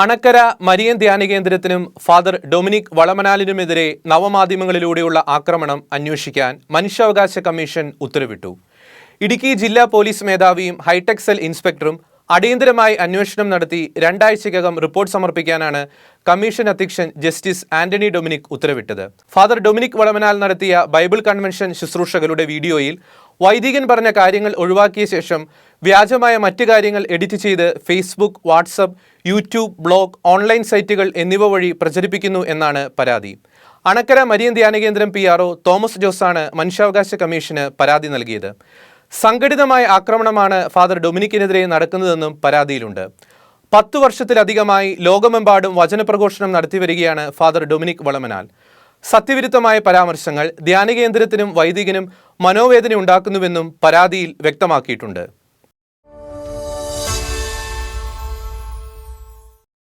Anakkara Marian ധ്യാന കേന്ദ്രത്തിനും father Dominic വളമനാലിനുമെതിരെ നവമാധ്യമങ്ങളിലൂടെയുള്ള ആക്രമണം അന്വേഷിക്കാൻ മനുഷ്യാവകാശ കമ്മീഷൻ ഉത്തരവിട്ടു. ഇടുക്കി ജില്ലാ പോലീസ് മേധാവിയും ഹൈടെക് സെൽ ഇൻസ്പെക്ടറും അടിയന്തരമായി അന്വേഷണം നടത്തി രണ്ടാഴ്ചയ്ക്കകം റിപ്പോർട്ട് സമർപ്പിക്കാനാണ് കമ്മീഷൻ അധ്യക്ഷൻ ജസ്റ്റിസ് ആന്റണി ഡൊമിനിക് ഉത്തരവിട്ടത്. ഫാദർ ഡൊമിനിക് വളമനാൽ നടത്തിയ ബൈബിൾ കൺവെൻഷൻ ശുശ്രൂഷകളുടെ വീഡിയോയിൽ വൈദികൻ പറഞ്ഞ കാര്യങ്ങൾ ഒഴിവാക്കിയ ശേഷം വ്യാജമായ മറ്റു കാര്യങ്ങൾ എഡിറ്റ് ചെയ്ത് Facebook WhatsApp YouTube blog online സൈറ്റുകൾ എന്നിവ വഴി പ്രചരിപ്പിക്കുന്നു എന്നാണ് പരാതി. അണക്കര മരിയൻ ധ്യാനകേന്ദ്രം പി ആർ തോമസ് ജോസാണ് മനുഷ്യാവകാശ കമ്മീഷന് പരാതി നൽകിയത്. സംഘടിതമായ ആക്രമണമാണ് ഫാദർ ഡൊമിനിക്കിനെതിരെ നടക്കുന്നതെന്നും പരാതിയിലുണ്ട്. പത്തു വർഷത്തിലധികമായി ലോകമെമ്പാടും വചനപ്രഘോഷണം നടത്തിവരികയാണ് ഫാദർ ഡൊമിനിക് വളമനാൽ. സത്യവിരുദ്ധമായ പരാമർശങ്ങൾ ധ്യാനകേന്ദ്രത്തിനും വൈദികനും മനോവേദന ഉണ്ടാക്കുന്നുവെന്നും പരാതിയിൽ വ്യക്തമാക്കിയിട്ടുണ്ട്